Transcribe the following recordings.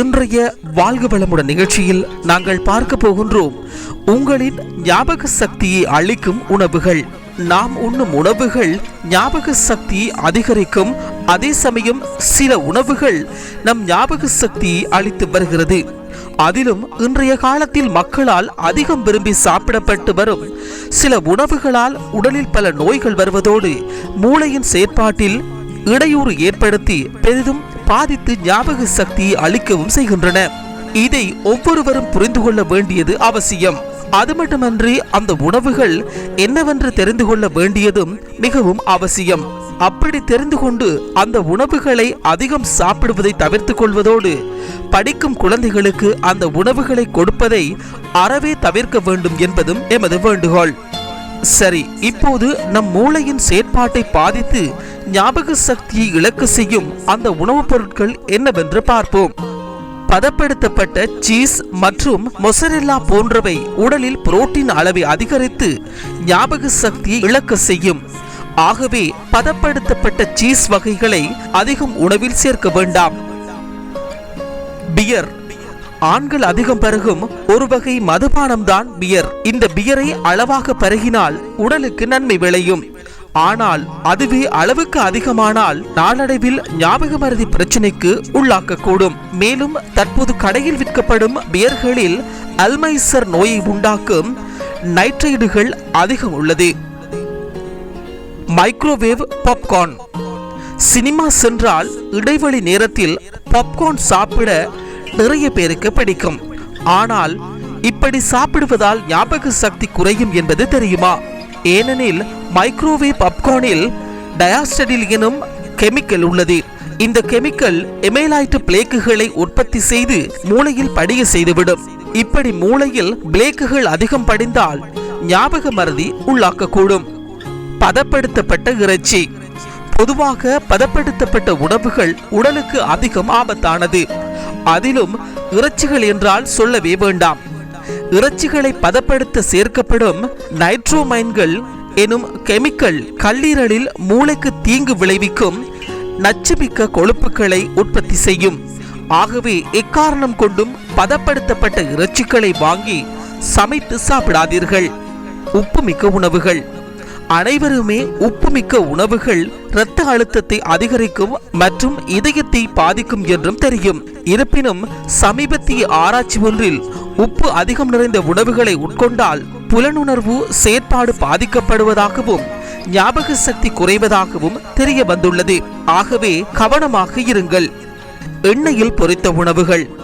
இன்றைய வாழ்க வளமுடன் நிகழ்ச்சியில் நாங்கள் பார்க்க போகின்றோம் உங்களின் ஞாபக சக்தியை அளிக்கும் உணவுகள். நாம் உண்ணும் உணவுகள் ஞாபக சக்தியை அதிகரிக்கும். அதே சமயம் சில உணவுகள் நம் ஞாபக சக்தியை அளித்து வருகிறது. அதிலும் இன்றைய காலத்தில் மக்களால் அதிகம் விரும்பி சாப்பிடப்பட்டு வரும். சில உணவுகளால் உடலில் பல நோய்கள் வருவதோடு மூளையின் செயற்பாட்டில் இடையூறு ஏற்படுத்தி பெரிதும் பாதித்து ஞாபக சக்தியை அளிக்கவும் செய்கின்றன. இதை ஒவ்வொருவரும் புரிந்து கொள்ள வேண்டியது அவசியம். அது மட்டுமன்றி அந்த உணவுகள் என்னவென்று தெரிந்து கொள்ள வேண்டியதும் மிகவும் அவசியம். அப்படி தெரிந்து கொண்டு அந்த உணவுகளை அதிகம் சாப்பிடுவதை தவிர்த்து கொள்வதோடு படிக்கும் குழந்தைகளுக்கு அந்த உணவுகளை கொடுப்பதை அறவே தவிர்க்க வேண்டும் என்பதும் எமது வேண்டுகோள். சரி இப்போது நம் மூளையின் செயற்பாட்டை பாதித்து ஞாபக சக்தியை இழக்க செய்யும் அந்த உணவுப் பொருட்கள் என்னவென்று பார்ப்போம். பதப்படுத்தப்பட்ட சீஸ் மற்றும் மொசரெல்லா போன்றவை உடலில் புரோட்டீன் அளவை அதிகரித்து ஞாபக சக்தியை இழக்க செய்யும். ஆகவே பதப்படுத்தப்பட்ட சீஸ் வகைகளை அதிகம் உணவில் சேர்க்க வேண்டாம். பியர் ஆண்கள் அதிகம் பருகும் ஒரு வகை மதுபானம் தான் பியர். இந்த பியரை அளவாக பருகினால் உடலுக்கு நன்மை விளையும். ஆனால் அதுவே அளவுக்கு அதிகமானால் நாளடைவில் ஞாபக மருதி பிரச்சனைக்கு உள்ளாக்கக்கூடும். மேலும் தற்போது கடையில் விற்கப்படும் பியர்களில் அல்மைசர் நோயை உண்டாக்கும் நைட்ரைடுகள் அதிகம் உள்ளது. Microwave popcorn. சினிமா சென்றால் இடைவெளி நேரத்தில் பாப்கார்ன் சாப்பிட நிறைய பேருக்கு பிடிக்கும். ஆனால் இப்படி சாப்பிடுவதால் ஞாபக சக்தி குறையும் என்பது தெரியுமா? ஏனெனில் மைக்ரோவேவ் பப்கார்னில் டயாஸ்டடில் எனும் கெமிக்கல் உள்ளது. இந்த கெமிக்கல் எமைலாய்ட் பிளேக்குகளை உற்பத்தி செய்து மூளையில் படிய செய்துவிடும். இப்படி மூளையில் பிளேக்குகள் அதிகம் படிந்தால் ஞாபக மருதி உள்ளாக்கக்கூடும். பதப்படுத்தப்பட்ட இறைச்சி. பொதுவாக பதப்படுத்தப்பட்ட உணவுகள் உடலுக்கு அதிகம் ஆபத்தானது. அதிலும் இறைச்சிகள் என்றால் சொல்லவே வேண்டாம். இறைச்சிகளை பதப்படுத்த சேர்க்கப்படும் நைட்ரோமைன்கள் எனும் கெமிக்கல் கல்லீரலில் மூளைக்கு தீங்கு விளைவிக்கும் நச்சுமிக்க கொழுப்புகளை உற்பத்தி செய்யும். ஆகவே எக்காரணம் கொண்டும் பதப்படுத்தப்பட்ட இறைச்சிகளை வாங்கி சமைத்து சாப்பிடாதீர்கள். உப்புமிக்க உணவுகள். அனைவருமே உப்புமிக்க உணவுகள் இரத்த அழுத்தத்தை அதிகரிக்கும் மற்றும் இதயத்தை பாதிக்கும் என்றும் தெரியும். இருப்பினும் சமீபத்திய ஆராய்ச்சி ஒன்றில் உப்பு அதிகம் நிறைந்த உணவுகளை உட்கொண்டால் புலனுணர்வு செயற்பாடு பாதிக்கப்படுவதாகவும் ஞாபக சக்தி குறைவதாகவும் தெரிய வந்துள்ளது. ஆகவே கவனமாக இருங்கள். எண்ணெயில் பொரித்த உணவுகள்.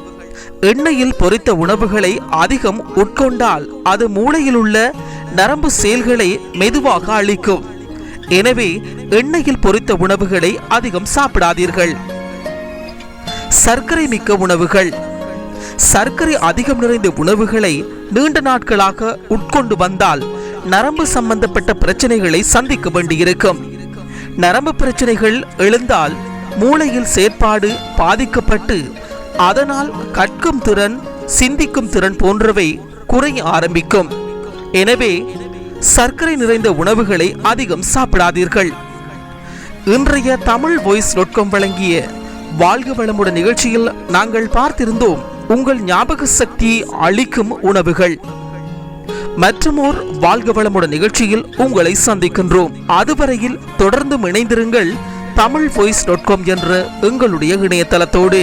எண்ணெயில் பொரித்த உணவுகளை அதிகம் உட்கொண்டால் அது மூளையில் உள்ள நரம்பு செயல்களை மெதுவாக அழிக்கும். எனவே எண்ணெயில் பொரித்த உணவுகளை அதிகம் சாப்பிடாதீர்கள். சர்க்கரை மிக்க உணவுகள். சர்க்கரை அதிகம் நிறைந்த உணவுகளை நீண்ட நாட்களாக உட்கொண்டு வந்தால் நரம்பு சம்பந்தப்பட்ட பிரச்சனைகளை சந்திக்க வேண்டியிருக்கும். நரம்பு பிரச்சனைகள் எழுந்தால் மூளையில் செயற்பாடு பாதிக்கப்பட்டு அதனால் கற்கும் திறன் சிந்திக்கும் திறன் போன்றவை குறைய ஆரம்பிக்கும். எனவே சர்க்கரை நிறைந்த உணவுகளை அதிகம் சாப்பிடாதீர்கள். இன்றைய தமிழ் வாய்ஸ் நொட்கம் வழங்கிய வாழ்க வளமுடன் நிகழ்ச்சியில் நாங்கள் பார்த்திருந்தோம் உங்கள் ஞாபக சக்தியை அளிக்கும் உணவுகள். மற்றுமோர் வாழ்க வளமுடன் நிகழ்ச்சியில் உங்களை சந்திக்கின்றோம். அதுவரையில் தொடர்ந்து இணைந்திருங்கள் தமிழ் வாய்ஸ் டாட் காம் என்ற எங்களுடைய இணையதளத்தோடு.